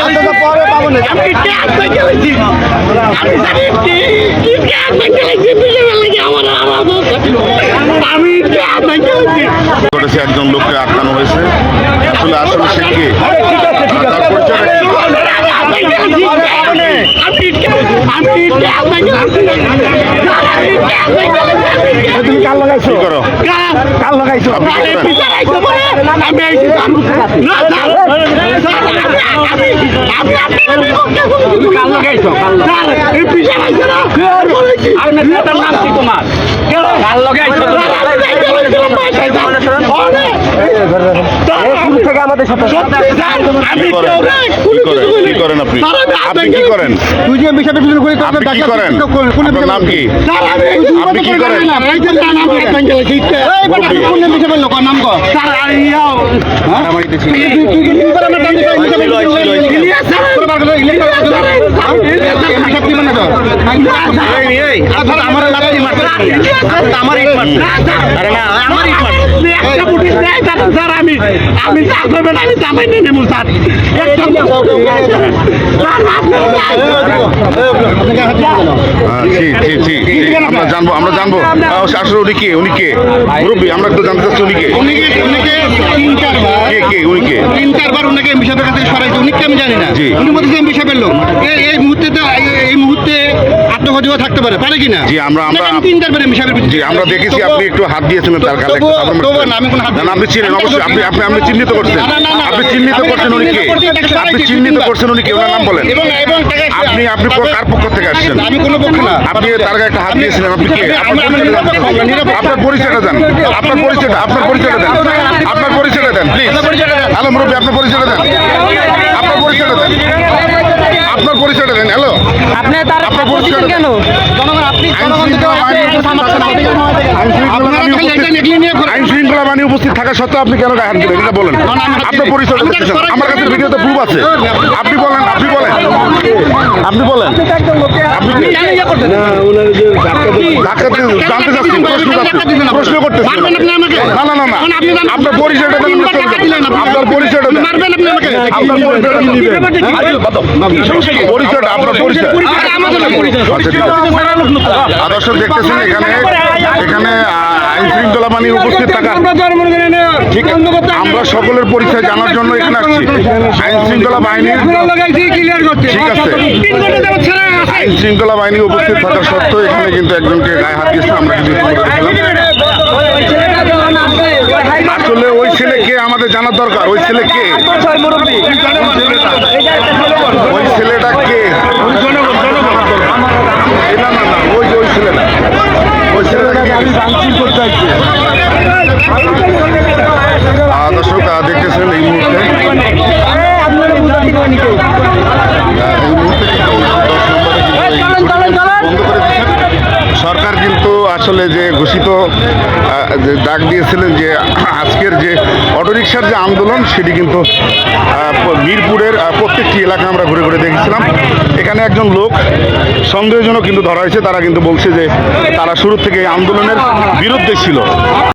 আপনারা পরে পাবো না। আমি ট্যাগ থেকে গেছি আমি জানি কি কি ট্যাগ থেকে গেছি বিজেপি লাগে আমার আমার আমি ট্যাগ থেকে গেছি করেছে একজন লোককে আটকানো হয়েছে। আসলে আসলে সে কে? তার পরিচয়টা কি? তুমি কাল লাগাইছো কি করো কাল লাগাইছো শুরু থেকে আমাদের সাথে আমি কি করেন কি করেন কি করেন আপনি আপনি কি করেন তুই বিষয়টা পিছনে করে আপনি কি করেন আপনার নাম কি আপনি কি করেন কোন বিষয় বলল কোন নাম কর আমার আমার আমার স্যার আমি আমি চা করবেন আমি জামাই নিয়ে নেব স্যার একদম হ্যাঁ, জি জি জি জি, আমরা জানব আমরা জানব আসলে উনি কে উনি কে মুরব্বী আমরা একটু জানতে চাচ্ছি উনি কে উনিকে উনিকে তিন চারবার কে কে উনি কে তিন চারবার উনাকে সাহেবের কাছে সরাইছে উনি কে আমি জানি না জি। উনি বলতেছে এমপি সাহেবের লোক এই- এই মুহূর্তে তো এই- এই মুহূর্তে আত্মঘাতীও থাকতে পারে পারে কি না জি, আমরা- আমরা- ওনাকে আমি তিন চারবার এমপি সাহেবের জি আমরা দেখেছি আপনি একটু হাত দিয়েছিলেন তার না, আমি কোনো হাত না, আপনি চিনেন অবশ্যই আপনি আপনি আপনি চিহ্নিত করছেন। আপনি চিহ্নিত করছেন উনি কে? আপনি চিহ্নিত করছেন উনি কে? ওনার নাম বলেন। আপনি আপনি কার পক্ষ থেকে আসছেন? আমি কোনো পক্ষ না। আপনি তার একটা হাত দিয়েছিলেন আপনি কে। আপনার পরিচয়টা দেন। আপনার পরিচয়টা আপনার পরিচয়টা দেন। আপনার পরিচয়টা দেন প্লিজ হ্যালো মুরব্বী আপনার পরিচয়টা দেন। আপনার পরিচয়টা দেন। আপনার পরিচয়টা দেন। হ্যালো। আপনি তার পরিচয়টা দেন জনগণ আপনি আইন জনগণ। আইন শৃঙ্খলা বাহিনী উপস্থিত- থাকা সত্ত্বেও আপনি কেন গায়ে হাত দিলেন এটা বলেন। আপনার তাকে আমার কাছে ভিডিওতে প্রুফ আছে। আপনি বলেন আপনি বলেন। আপনি বলেন। প্রশ্ন? না আপনার পরিচয়টা। আপনার পরিচয়টা? আপনার পরিচয়টা আপনার পরিচয়। আচ্ছা, দেখতেছেন এখানে এখানে আইন শৃঙ্খলা বাহিনীর উপস্থিত থাকা ঠিক আমরা সকলের পরিচয় জানার জন্য এখানে আসছি। আইন শৃঙ্খলা বাহিনীর ঠিক আছে। আইন শৃঙ্খলা বাহিনী উপস্থিত থাকা সত্ত্বেও এখানে কিন্তু একজনকে গায়ে হাত দিয়েছে আমরা কিন্তু আসলে ওই ছেলে কে আমাদের জানার দরকার? ওই ছেলে কে? ওই ছেলেটা কে? না না না ওই যে ওই ছেলেটা। ওই ছেলেটা কে? আহ, আসলে যে ঘোষিত ডাক দিয়েছিলেন যে আজকের যে অটোরিকশার যে আন্দোলন, সেটি কিন্তু মিরপুরের প্রত্যেকটি এলাকা আমরা ঘুরে ঘুরে দেখেছিলাম। এখানে একজন লোক, সন্দেহজনক কিন্তু ধরা হয়েছে, তারা কিন্তু বলছে যে তারা শুরু থেকে আন্দোলনের বিরুদ্ধে ছিল।